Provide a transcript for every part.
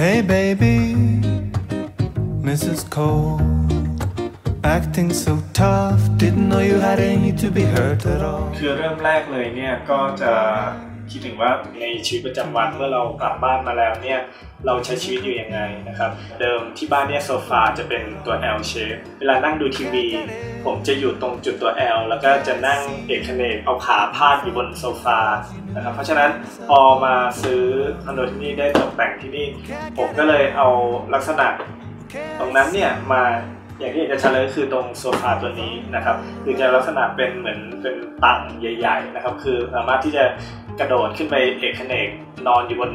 Hey baby, Mrs. Cole, acting so tough. Didn't know you had any to be hurt at all. คือเริ่มแรกเลยเนี่ยก็จะ คิดถึงว่าในชีวิตประจำวันเมื่อเรากลับบ้านมาแล้วเนี่ยเราใช้ชีวิตอยู่ยังไงนะครับ เดิมที่บ้านเนี่ยโซฟาจะเป็นตัว L shape เวลานั่งดูทีวี ผมจะอยู่ตรงจุดตัว L แล้วก็จะนั่งเอกเนกเอาขาพาดอยู่บนโซฟานะครับเพราะฉะนั้นพอมาซื้อคอนโดที่นี่ได้ตกแต่งที่นี่ ผมก็เลยเอาลักษณะตรงนั้นเนี่ยมาอย่างที่เห็นจะเฉลยคือตรงโซฟาตัวนี้นะครับคือจะลักษณะเป็นเหมือนเป็นตังใหญ่ ๆ นะครับ คือสามารถที่จะ กระโดดขึ้นไปเอกเขนกนอนอยู่บน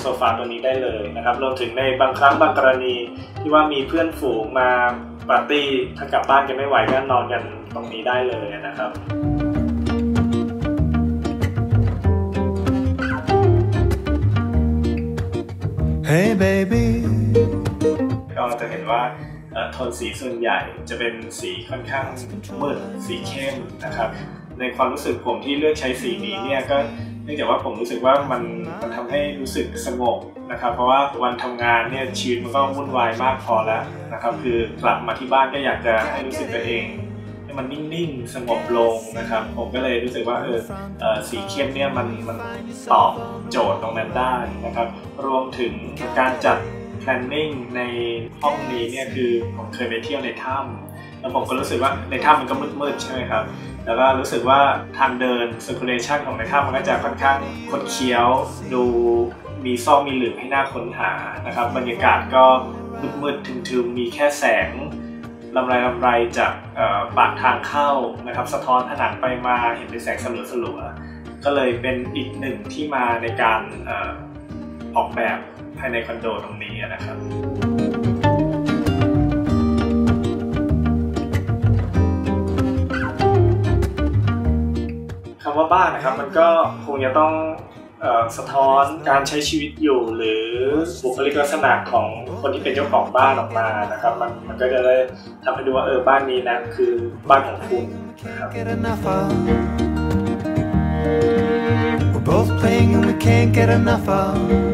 โซฟาตัวนี้ได้เลยนะครับรวมถึงในบางครั้งบางกรณีที่ว่ามีเพื่อนฝูงมาปาร์ตี้ถ้ากลับบ้านกันไม่ไหวก็นอนกันตรงนี้ได้เลยนะครับ Hey baby, ก็จะเห็นว่าเอ่อโทนสีส่วนใหญ่จะเป็นสีค่อนข้างมืดสีเข้มนะครับ ในความรู้สึกผมที่เลือกใช้สีนี้เนี่ยก็ เนื่องจากว่าผมรู้สึกว่ามันมันทำให้รู้สึกสงบนะครับ เพราะว่าวันทำงานเนี่ยชีวิตมันก็วุ่นวายมากพอแล้วนะครับ คือกลับมาที่บ้านก็อยากจะให้รู้สึกตัวเองให้มันนิ่งๆสงบลงนะครับ ผมก็เลยรู้สึกว่าเออเออสีเข้มเนี่ยมันมันตอบโจทย์ตรงนั้นได้นะครับ รวมถึงการจัด planning ในห้องนี้เนี่ยคือผมเคยไปเที่ยวในถ้ำแล้วผมก็รู้สึกว่าในถ้ำมันก็มืดๆใช่ไหมครับ แล้วก็รู้สึกว่าทางเดิน circulation ของในถ้ำมันก็จะค่อนข้างคดเคี้ยวดูมีซอกมีหลืบให้น่าค้นหานะครับ บรรยากาศก็มืดๆทึมๆมีแค่แสงลำไรลำไรจากปากทางเข้านะครับ สะท้อนผนังไปมาเห็นเป็นแสงสลัวๆก็เลยเป็นอีกหนึ่งที่มาในการออกแบบายในคอนโดตรงนี้นะครับคำว่าบ้านนะครับมันก็คงจะต้องสะท้อนการใช้ชีวิตอยู่หรือบุคลิกลักษณะของคนที่เป็นเจ้าของบ้านออกมานะครับ มันมันก็จะได้ทำให้ดูว่าเออบ้านนี้นะคือบ้านของคุณนะครับ We're both playing and we can't get enough of.